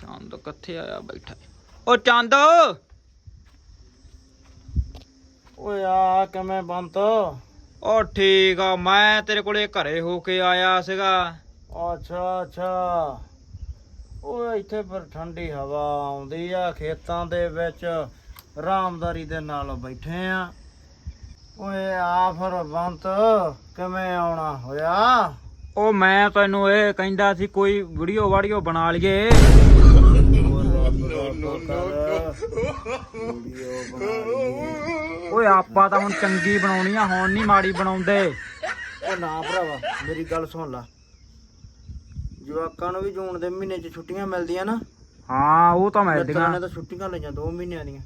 ਚੰਦ ਕਿੱਥੇ ਆਇਆ ਬੈਠਾ ਓ ਚੰਦ! ਓਏ ਆ ਕਿਵੇਂ ਬੰਤ? ਓ ਠੀਕ ਆ ਮੈਂ ਤੇਰੇ ਕੋਲੇ ਘਰੇ ਹੋ ਕੇ ਆਇਆ ਸੀਗਾ। ਅੱਛਾ ਅੱਛਾ। ਓਏ ਇੱਥੇ ਫਿਰ ਠੰਡੀ ਹਵਾ ਆਉਂਦੀ ਆ ਖੇਤਾਂ ਦੇ ਵਿੱਚ। ਆਰਾਮਦਾਰੀ ਦੇ ਨਾਲ ਬੈਠੇ ਆ। ਓਏ ਆ ਫਿਰ ਬੰਤ ਕਿਵੇਂ ਆਉਣਾ ਹੋਇਆ? ਓ ਮੈਂ ਤੈਨੂੰ ਇਹ ਕਹਿੰਦਾ ਸੀ ਕੋਈ ਵੀਡੀਓ ਵਾਡੀਓ ਬਣਾ ਲਈਏ। ਓਏ ਆਪਾਂ ਤਾਂ ਹੁਣ ਚੰਗੀ ਬਣਾਉਣੀ ਆ ਹੁਣ ਨਹੀਂ ਮਾੜੀ ਬਣਾਉਂਦੇ। ਉਹ ਨਾ ਭਰਾਵਾ ਮੇਰੀ ਗੱਲ ਸੁਣ ਲਾ। ਜਵਾਕਾਂ ਨੂੰ ਵੀ ਜੂਨ ਦੇ ਮਹੀਨੇ 'ਚ ਛੁੱਟੀਆਂ ਮਿਲਦੀਆਂ ਨਾ। ਹਾਂ ਉਹ ਤਾਂ ਮਿਲਦੀਆਂ। ਨੇ ਤਾਂ ਛੁੱਟੀਆਂ ਲਈਆਂ 2 ਮਹੀਨਿਆਂ ਦੀਆਂ।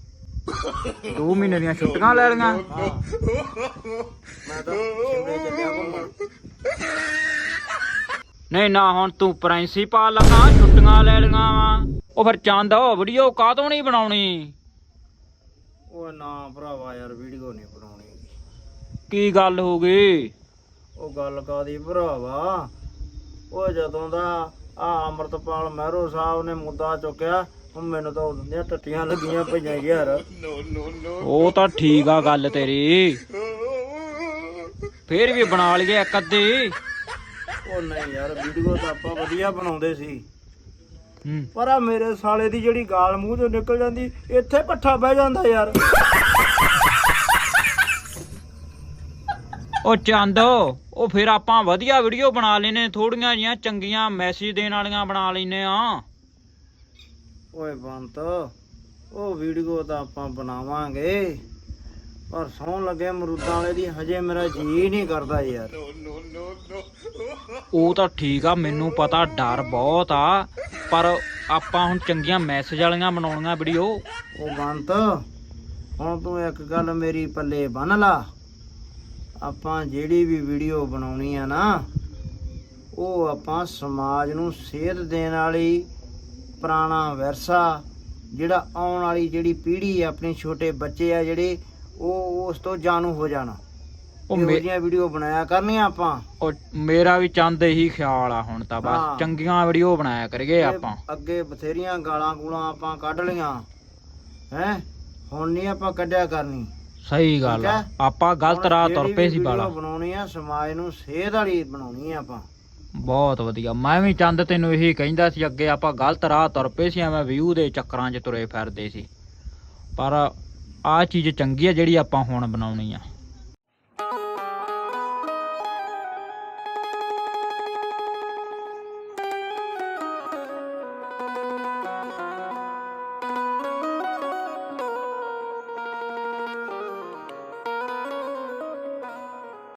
2 ਮਹੀਨੇ ਦੀਆਂ ਛੁੱਟੀਆਂ ਲੈ ਲਈਆਂ। ਮੈਂ ਤਾਂ ਸ਼ਿਮਲੇ ਚੱਲਿਆ ਘੁੰਮਣ ਨਹੀਂ ਨਾ ਹੁਣ ਤੂੰ ਪ੍ਰਿੰਸੀਪਲ ਲਗਾ ਛੁੱਟੀਆਂ ਲੈ ਲਈਆਂ ਵਾ। ਉਹ ਫਿਰ ਚੰਦ ਉਹ ਵੀਡੀਓ ਕਾਹਤੋਂ ਨਹੀਂ ਬਣਾਉਣੀ? ਓਏ ਨਾ ਭਰਾਵਾ ਯਾਰ ਵੀਡੀਓ ਨਹੀਂ ਬਣਾਉਣੀ। ਕੀ ਗੱਲ ਹੋ ਗਈ? ਉਹ ਗੱਲ ਕਾਦੀ ਭਰਾਵਾ? ਉਹ ਜਦੋਂ ਦਾ ਆ ਅਮਰਤਪਾਲ ਮਹਿਰੋ ਸਾਹਿਬ ਨੇ ਮੁੱਦਾ ਚੁੱਕਿਆ ਹੁਣ ਮੈਨੂੰ ਤਾਂ ਉਦੋਂ ਦੀਆਂ ਟੱਟੀਆਂ ਲੱਗੀਆਂ ਪਈਆਂ ਯਾਰ। ਉਹ ਤਾਂ ਠੀਕ ਆ ਗੱਲ ਤੇਰੀ। ਫੇਰ ਵੀ ਬਣਾ ਲਈਏ ਇੱਕ ਅੱਧੀ। ਉਹ ਨਹੀਂ ਯਾਰ ਵੀਡੀਓ ਤਾਂ ਆਪਾਂ ਵਧੀਆ ਬਣਾਉਂਦੇ ਸੀ। ਹੂੰ। ਪਰ ਆ ਮੇਰੇ ਸਾਲੇ ਦੀ ਜਿਹੜੀ ਗਾਲ ਮੂੰਹ ਚੋਂ ਨਿਕਲ ਜਾਂਦੀ ਇੱਥੇ ਪੱਠਾ ਬਹਿ ਜਾਂਦਾ ਯਾਰ। ਉਹ ਚੰਦ ਉਹ ਫਿਰ ਆਪਾਂ ਵਧੀਆ ਵੀਡੀਓ ਬਣਾ ਲੈਨੇ ਥੋੜੀਆਂ ਜੀਆਂ ਚੰਗੀਆਂ ਮੈਸੇਜ ਦੇਣ ਵਾਲੀਆਂ ਬਣਾ ਲੈਨੇ ਆ। ਓਏ ਬੰਤ ਉਹ ਵੀਡੀਓ ਤਾਂ ਆਪਾਂ ਬਣਾਵਾਂਗੇ। ਪਰ ਸੌਣ ਲੱਗੇ ਅਮਰੂਦਾਂ ਵਾਲੇ ਦੀ ਹਜੇ ਮੇਰਾ ਜੀ ਨਹੀਂ ਕਰਦਾ ਯਾਰ। ਉਹ ਤਾਂ ਠੀਕ ਆ ਮੈਨੂੰ ਪਤਾ ਡਰ ਬਹੁਤ ਆ ਪਰ ਆਪਾਂ ਹੁਣ ਚੰਗੀਆਂ ਮੈਸੇਜ ਵਾਲੀਆਂ ਬਣਾਉਣੀਆਂ ਵੀਡੀਓ। ਉਹ ਬੰਤ ਹੁਣ ਤੂੰ ਇੱਕ ਗੱਲ ਮੇਰੀ ਪੱਲੇ ਬੰਨ ਲਾ। ਆਪਾਂ ਜਿਹੜੀ ਵੀ ਵੀਡੀਓ ਬਣਾਉਣੀ ਆ ਨਾ ਉਹ ਆਪਾਂ ਸਮਾਜ ਨੂੰ ਸੇਧ ਦੇਣ ਵਾਲੀ ਪੁਰਾਣਾ ਵਿਰਸਾ ਜਿਹੜਾ ਆਉਣ ਵਾਲੀ ਜਿਹੜੀ ਪੀੜ੍ਹੀ ਆ ਆਪਣੀ ਛੋਟੇ ਬੱਚੇ ਆ ਜਿਹੜੇ ਉਹ ਉਸ ਤੋਂ ਜਾਣੂ ਹੋ ਜਾਣਾ। ਉਹ ਉਹ ਮੇ- ਵੀਡੀਓ ਬਣਾਇਆ ਕਰਨੀਆਂ ਆਪਾਂ। ਉਹ ਮੇਰਾ ਵੀ ਚੰਦ ਇਹੀ ਖਿਆਲ ਆ ਹੁਣ ਤਾਂ ਹਾਂ। ਬਸ ਚੰਗੀਆਂ ਵੀਡੀਓ ਬਣਾਇਆ ਕਰੀਏ ਤੇ ਆਪਾਂ। ਅੱਗੇ ਬਥੇਰੀਆਂ ਗਾਲਾਂ ਗੂਲਾਂ ਆਪਾਂ ਕੱਢ ਲੀਆਂ ਹੈ? ਹੁਣ ਨਹੀਂ ਆਪਾਂ ਕੱਢਿਆ ਕਰਨੀ। ਸਹੀ ਗੱਲ ਆ? ਆਪਾਂ ਗਲਤ ਹੁਣ ਰਾਹ ਜਿਹੜੀ ਤੁਰ ਪਏ ਵੀ ਸੀ ਬਾਲਾ। ਬਣਾਉਣੀ ਆ ਸਮਾਜ ਨੂੰ ਸੇਧ ਵਾਲੀ ਬਣਾਉਣੀ ਆ ਆਪਾਂ। ਬਹੁਤ ਵਧੀਆ। ਮੈਂ ਵੀ ਚੰਦ ਤੈਨੂੰ ਇਹੀ ਕਹਿੰਦਾ ਸੀ ਅੱਗੇ ਆਪਾਂ ਗਲਤ ਰਾਹ ਤੁਰ ਪਏ ਸੀ ਐਵੇਂ ਵਿਊ ਦੇ ਚੱਕਰਾਂ 'ਚ ਤੁਰੇ ਫਿਰਦੇ ਸੀ। ਪਰ ਆਹ ਚੀਜ਼ ਚੰਗੀ ਆ ਜਿਹੜੀ ਆਪਾਂ ਹੁਣ ਬਣਾਉਣੀ ਆ।